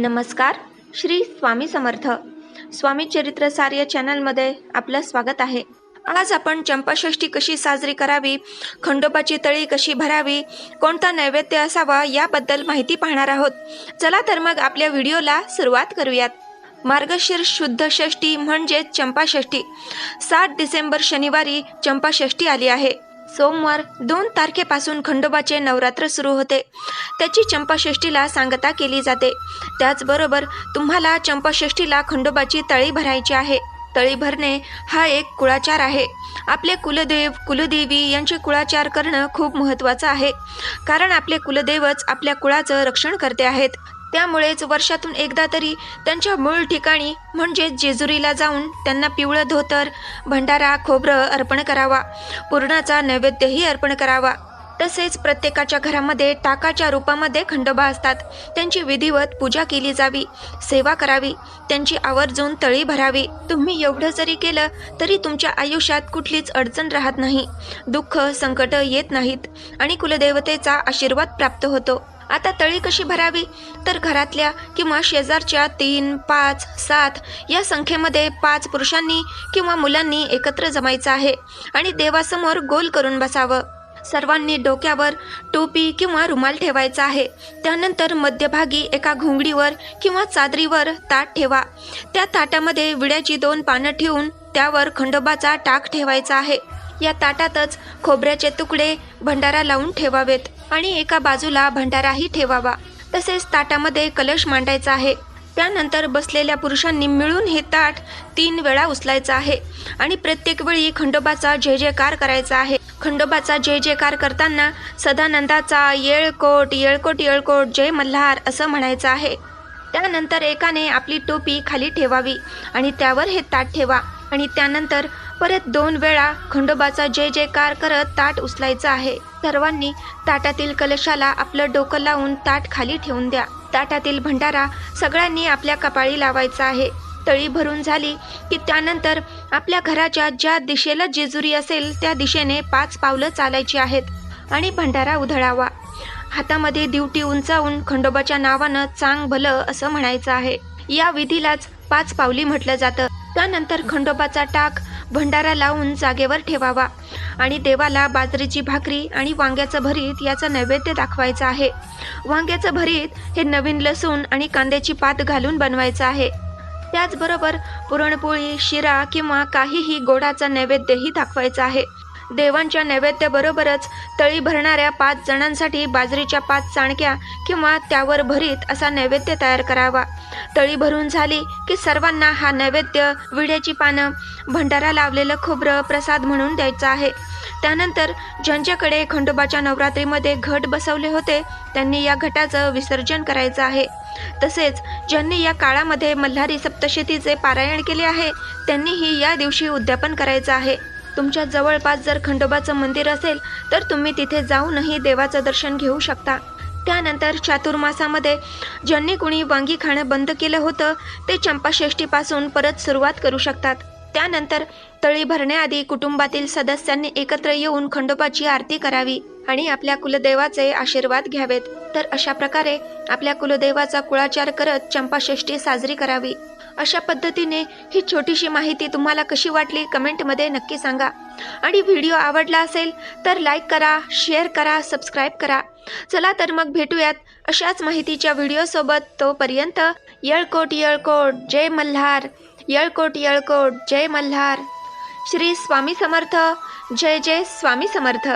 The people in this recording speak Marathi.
नमस्कार श्री स्वामी समर्थ. स्वामी चरित्रसार या चॅनलमध्ये आपलं स्वागत आहे. आज आपण चंपाषष्ठी कशी साजरी करावी खंडोबाची तळी कशी भरावी कोणता नैवेद्य असावा याबद्दल माहिती पाहणार आहोत. चला तर मग आपल्या व्हिडिओला सुरुवात करूयात. मार्गशीर्ष शुद्ध षष्ठी म्हणजेच चंपाषष्ठी. सात डिसेंबर शनिवारी चंपाषष्ठी आली आहे. सोमवार दोन तारखेपासून खंडोबाचे नवरात्र सुरू होते. त्याची चंपाषष्ठीला सांगता केली जाते. त्याचबरोबर तुम्हाला चंपाषष्ठीला खंडोबाची तळी भरायची आहे. तळी भरणे हा एक कुळाचार आहे. आपले कुलदेव कुलदेवी यांचे कुळाचार करणं खूप महत्त्वाचं आहे. कारण आपले कुलदेवच आपल्या कुळाचं रक्षण करते आहेत. त्यामुळेच वर्षातून एकदा तरी त्यांच्या मूळ ठिकाणी म्हणजेच जेजुरीला जाऊन त्यांना पिवळं धोतर भंडारा खोबरं अर्पण करावा पुरणाचा नैवेद्यही अर्पण करावा. तसेच प्रत्येकाच्या घरामध्ये टाकाच्या रूपामध्ये खंडोबा असतात. त्यांची विधिवत पूजा केली जावी सेवा करावी त्यांची आवर्जून तळी भरावी. तुम्ही एवढं जरी केलं तरी तुमच्या आयुष्यात कुठलीच अडचण राहत नाही. दुःख संकट येत नाहीत आणि कुलदेवतेचा आशीर्वाद प्राप्त होतो. आता तळी कशी भरावी? तर घरातल्या किंवा शेजारच्या तीन पाच सात या संख्येमध्ये पाच पुरुषांनी किंवा मुलांनी एकत्र जमायचं आहे आणि देवासमोर गोल करून बसावं. सर्वांनी डोक्यावर टोपी किंवा रुमाल ठेवायचा आहे. त्यानंतर मध्यभागी एका घोंगडीवर किंवा चादरीवर ताट ठेवा. त्या ताटामध्ये विड्याची दोन पानं ठेवून त्यावर खंडोबाचा टाक ठेवायचा आहे. या ताटातच खोबऱ्याचे तुकडे भंडारा लावून ठेवावेत आणि एका बाजूला भंडाराही ठेवावा. तसेच ताटामध्ये कलश मांडायचा आहे. त्यानंतर बसलेल्या पुरुषांनी मिळून हे ताट तीन वेळा उचलायचं आहे आणि प्रत्येक वेळी खंडोबाचा जय जयकार करायचा आहे. खंडोबाचा जय जयकार करताना सदानंदाचा येळकोट येळकोट येळकोट जय मल्हार असं म्हणायचं आहे. त्यानंतर एकाने आपली टोपी खाली ठेवावी आणि त्यावर हे ताट ठेवा आणि त्यानंतर परत दोन वेळा खंडोबाचा जय जयकार करत ताट उचलायचं आहे. सर्वांनी ताटातील कलशाला आपलं डोकं लावून ताट खाली ठेवून द्या. ताटातील भंडारा सगळ्यांनी आपल्या कपाळी लावायचा आहे. तळी भरून झाली की त्यानंतर आपल्या घराच्या ज्या दिशेला जेजुरी असेल त्या दिशेने पाच पावलं चालायची आहेत आणि भंडारा उधळावा. हातामध्ये दिवटी उंचावून खंडोबाच्या नावानं चांग भलं असं म्हणायचं आहे. या विधीलाच पाच पावली म्हटलं जातं. त्यानंतर खंडोबाचा टाक भंडारा लावून जागेवर ठेवावा. आणि देवाला बाजरीची भाकरी आणि वांग्याचं भरीत याचं नैवेद्य दाखवायचं आहे. वांग्याचं भरीत हे नवीन लसूण आणि कांद्याची पात घालून बनवायचं आहे. त्याचबरोबर पुरणपोळी शिरा किंवा काहीही गोडाचा नैवेद्यही दाखवायचा आहे. देवांच्या नैवेद्याबरोबरच तळी भरणाऱ्या पाच जणांसाठी बाजरीच्या पाच चाणक्या किंवा त्यावर भरीत असा नैवेद्य तयार करावा. तळी भरून झाली की सर्वांना हा नैवेद्य विड्याची पानं भंडारा लावलेलं खोबरं प्रसाद म्हणून द्यायचा आहे. त्यानंतर ज्यांच्याकडे खंडोबाच्या नवरात्रीमध्ये घट बसवले होते त्यांनी या घटाचं विसर्जन करायचं आहे. तसेच ज्यांनी या काळामध्ये मल्हारी सप्तशतीचे पारायण केले आहे त्यांनीही या दिवशी उद्यापन करायचं आहे. तुमच्या जवळपास जर खंडोबाचं मंदिर असेल तर तुम्ही तिथे जाऊनही देवाचं दर्शन घेऊ शकता. त्यानंतर चातुर्मासामध्ये ज्यांनी कुणी वांगी खाणं बंद केलं होतं ते चंपाषष्टीपासून परत सुरुवात करू शकतात. त्यानंतर तळी भरण्याआधी कुटुंबातील सदस्यांनी एकत्र येऊन खंडोबाची आरती करावी. आणि आपल्या कुलदेवाचे आशीर्वाद घ्यावेत. तर अशा प्रकारे आपल्या कुलदेवाचा कुळाचार करत चंपाषष्ठी साजरी करावी. अशा पद्धतीने ही छोटीशी माहिती तुम्हाला कशी वाटली कमेंटमध्ये नक्की सांगा. आणि व्हिडिओ आवडला असेल तर लाईक करा शेअर करा सबस्क्राईब करा. चला तर मग भेटूयात अशाच माहितीच्या व्हिडिओसोबत. तोपर्यंत येळकोट येळकोट जय मल्हार. येळकोट येळकोट जय मल्हार. श्री स्वामी समर्थ. जय जय स्वामी समर्थ.